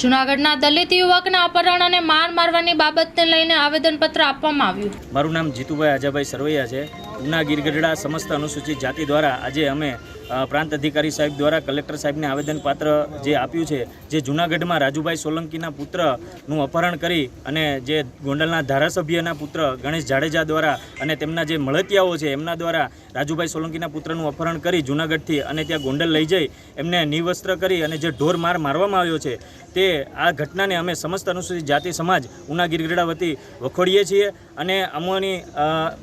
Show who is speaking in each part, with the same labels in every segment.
Speaker 1: જૂનાગઢના દલિત યુવકના અપહરણ અને માર મારવાની બાબતને લઈને આવેદનપત્ર આપવામાં આવ્યું.
Speaker 2: મારું નામ જીતુભાઈ આજાભાઈ સરવૈયા છે. ઉના ગીરગઢડા સમસ્ત અનુસૂચિત જાતિ દ્વારા આજે અમે પ્રાંત અધિકારી સાહેબ દ્વારા કલેક્ટર સાહેબને આવેદનપાત્ર જે આપ્યું છે, જે જૂનાગઢમાં રાજુભાઈ સોલંકીના પુત્રનું અપહરણ કરી અને જે ગોંડલના ધારાસભ્યના પુત્ર ગણેશ જાડેજા દ્વારા અને તેમના જે મળતિયાઓ છે, એમના દ્વારા રાજુભાઈ સોલંકીના પુત્રનું અપહરણ કરી જૂનાગઢથી અને ત્યાં ગોંડલ લઈ જઈ એમને નિવસ્ત્ર કરી અને જે ઢોર માર મારવામાં આવ્યો છે તે આ ઘટનાને અમે સમસ્ત અનુસૂચિત જાતિ સમાજ ઉના ગીરગઢડા વતી વખોડીએ છીએ અને અમોની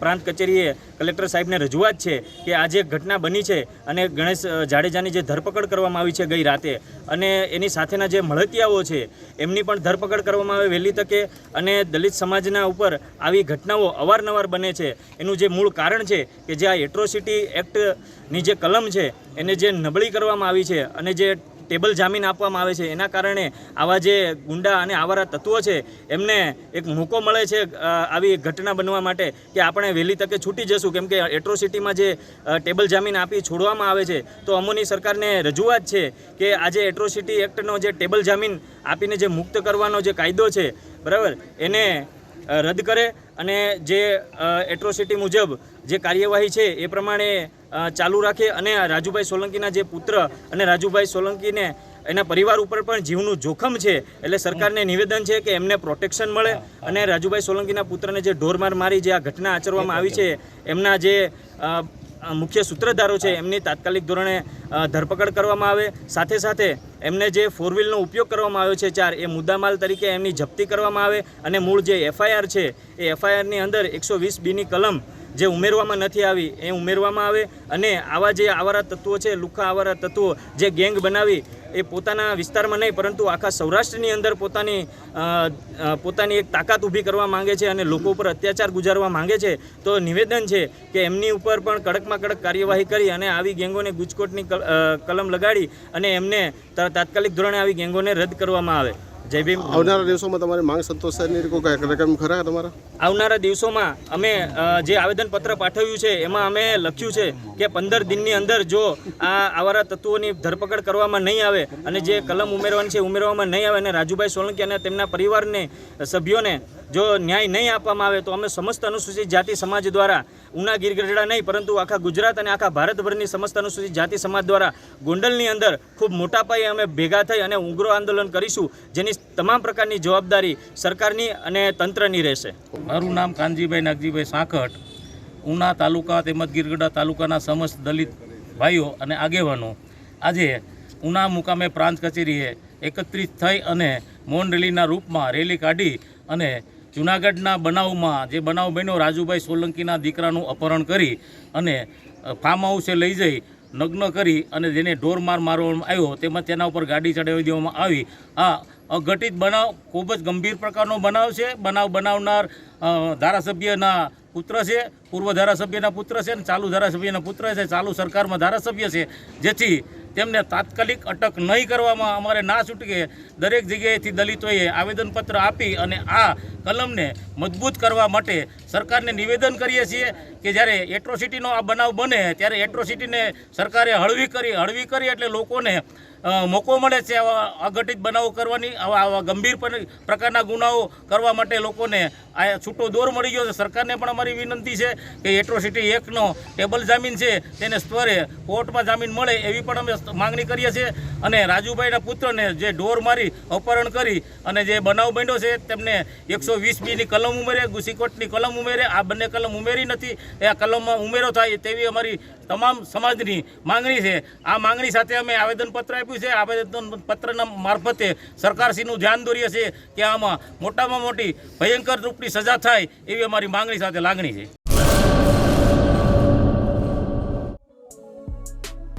Speaker 2: પ્રાંત કચેરીએ કલેક્ટર સાહેબને રજૂઆત છે કે આ જે ઘટના બની છે અને ગણેશ જાડેજાની જે ધરપકડ કરવામાં આવી છે ગઈ રાતે અને એની સાથેના જે મળતિયાઓ છે એમની પણ ધરપકડ કરવામાં આવે વહેલી તકે અને દલિત સમાજના ઉપર આવી ઘટનાઓ અવારનવાર બને છે. એનું જે મૂળ કારણ છે કે જે આ એટ્રોસિટી એક્ટની જે કલમ છે એને જે નબળી કરવામાં આવી છે અને જે ટેબલ જામીન આપવામાં આવે છે. એના કારણે આવા જે ગુંડા અને આવારા તત્વો છે, એમને એક મોકો મળે છે આવી ઘટના બનવા માટે કે આપણે વહેલી તકે છૂટી જશું. કેમ કે એટ્રોસિટીમાં જે ટેબલ જામીન આપી છોડવામાં આવે છે, તો અમોની સરકારને રજૂઆત છે કે આજે એટ્રોસિટી એક્ટનો જે ટેબલ જામીન આપીને જે મુક્ત કરવાનો જે કાયદો છે, બરાબર, એને રદ કરે અને જે એટ્રોસિટી મુજબ જે કાર્યવાહી છે, એ પ્રમાણે ચાલુ રાખે અને રાજુભાઈ સોલંકીના જે પુત્ર અને રાજુભાઈ સોલંકીને એના પરિવાર ઉપર પણ જીવનું જોખમ છે, એટલે સરકારને નિવેદન છે કે એમને પ્રોટેક્શન મળે અને રાજુભાઈ સોલંકીના પુત્રને જે ઢોરમાર મારી જે આ ઘટના આચરવામાં આવી છે, એમના જે મુખ્ય સૂત્રધારો છે, એમની તાત્કાલિક ધોરણે ધરપકડ કરવામાં આવે. સાથે સાથે એમને જે ફોર વ્હીલનો ઉપયોગ કરવામાં આવ્યો છે ચાર, એ મુદ્દામાલ તરીકે એમની જપ્તી કરવામાં આવે અને મૂળ જે એફઆઈઆર છે, એ એફઆઈઆરની અંદર એકસો વીસ બીની કલમ જે ઉમેરવામાં નથી આવી, એ ઉમેરવામાં આવે અને આવા જે આવારા તત્વો છે લુખ્ખા આવારા તત્વો જે ગેંગ બનાવી, એ પોતાના વિસ્તારમાં નહીં, પરંતુ આખા સૌરાષ્ટ્રની અંદર પોતાની પોતાની એક તાકાત ઊભી કરવા માંગે છે અને લોકો ઉપર અત્યાચાર ગુજારવા માંગે છે, તો નિવેદન છે કે એમની ઉપર પણ કડકમાં કડક કાર્યવાહી કરી અને આવી ગેંગોને ગુજકોટની કલ- કલમ લગાડી અને એમને તાત્કાલિક ધોરણે આવી ગેંગોને રદ કરવામાં આવે. જય ભીમ.
Speaker 3: આવનારા દિવસોમાં તમારી માંગ સંતોષાયની કોઈ કાર્યક્રમ ખરા તમારા?
Speaker 2: આવનારા દિવસોમાં અમે જે આવેદનપત્ર પાઠવ્યું છે એમાં અમે લખ્યું છે કે પંદર દિનની અંદર જો આ આવારા તત્વોની ધરપકડ કરવામાં નહીં આવે અને જે કલમ ઉમેરવાની છે ઉમેરવામાં નહીં આવે અને રાજુભાઈ સોલંકી અને તેમના પરિવારને સભ્યોને જો ન્યાય નહીં આપવામાં આવે તો અમે સમસ્ત અનુસૂચિત જાતિ સમાજ દ્વારા ઉના ગીરગઢડા નહીં, પરંતુ આખા ગુજરાત અને આખા ભારતભરની સમસ્ત અનુસૂચિત જાતિ સમાજ દ્વારા ગોંડલની અંદર ખૂબ મોટા પાયે અમે ભેગા થઈ અને ઉગ્ર આંદોલન કરીશું, જેની તમામ પ્રકારની જવાબદારી સરકારની અને તંત્રની રહેશે.
Speaker 4: મારું નામ કાનજીભાઈ નાગજીભાઈ સાંકટ ઉના તાલુકા તેમજ ગીરગઢડા તાલુકાના સમસ્ત દલિત ભાઈઓ અને આગેવાનો. આજે ઉના મુકામે પ્રાંત કચેરીએ એકત્રિત થઈ અને મૌન રેલીના રૂપમાં રેલી કાઢી અને જૂનાગઢના બનાવમાં જે બનાવ બન્યો, રાજુભાઈ સોલંકીના દીકરાનું અપહરણ કરી અને ફાર્મ હાઉસે લઈ જઈ, નગ્ન કરી અને જેને ઢોર માર મારવામાં આવ્યો તેમજ તેના ઉપર ગાડી ચડાવી દેવામાં આવી. આ અઘટિત બનાવ ખૂબ જ ગંભીર પ્રકારનો બનાવ છે. બનાવ બનાવનાર ધારાસભ્યના પુત્ર છે, પૂર્વ ધારાસભ્યના પુત્ર છે અને ચાલુ ધારાસભ્યના પુત્ર છે. ચાલુ સરકારમાં ધારાસભ્ય છે. જેથી તેમને તાત્કાલિક અટક નહીં કરવામાં અમારે ના છૂટકે દરેક જગ્યાએથી દલિતોએ આવેદનપત્ર આપી અને આ કલમને મજબૂત કરવા માટે સરકારને નિવેદન કરીએ છીએ કે જ્યારે એટ્રોસિટીનો આ બનાવ બને, ત્યારે એટ્રોસિટીને સરકારે હળવી કરી હળવી કરી એટલે લોકોને મોકો મળે છે આવા અઘટિત બનાવો કરવાની, આવા આવા ગંભીર પ્રકારના ગુનાઓ કરવા માટે લોકોને આ છૂટો દોર મળી ગયો છે. સરકારને પણ અમારી વિનંતી છે કે એટ્રોસિટી એકનો ટેબલ જામીન છે તેને સ્તરે કોર્ટમાં જામીન મળે એવી પણ અમે માંગણી કરીએ છીએ. અને રાજુભાઈના પુત્રને જે ઢોર મારી અપહરણ કરી અને જે બનાવ બન્યો છે તેમને એકસો વીસ બીની કલમ ઉમેરે ગુસીકોટની કલમ ઉમેરે, આ બંને કલમ ઉમેરી નથી. એ આ કલમમાં ઉમેરો થાય તેવી અમારી તમામ સમાજની માંગણી છે. આ માંગણી સાથે અમે આવેદનપત્ર આપ્યું છે. આવેદનપત્રના મારફતે સરકારશ્રીનું ધ્યાન દોરીએ છીએ કે આમાં મોટામાં મોટી ભયંકર રૂપની સજા થાય એવી અમારી માંગણી સાથે લાગણી છે.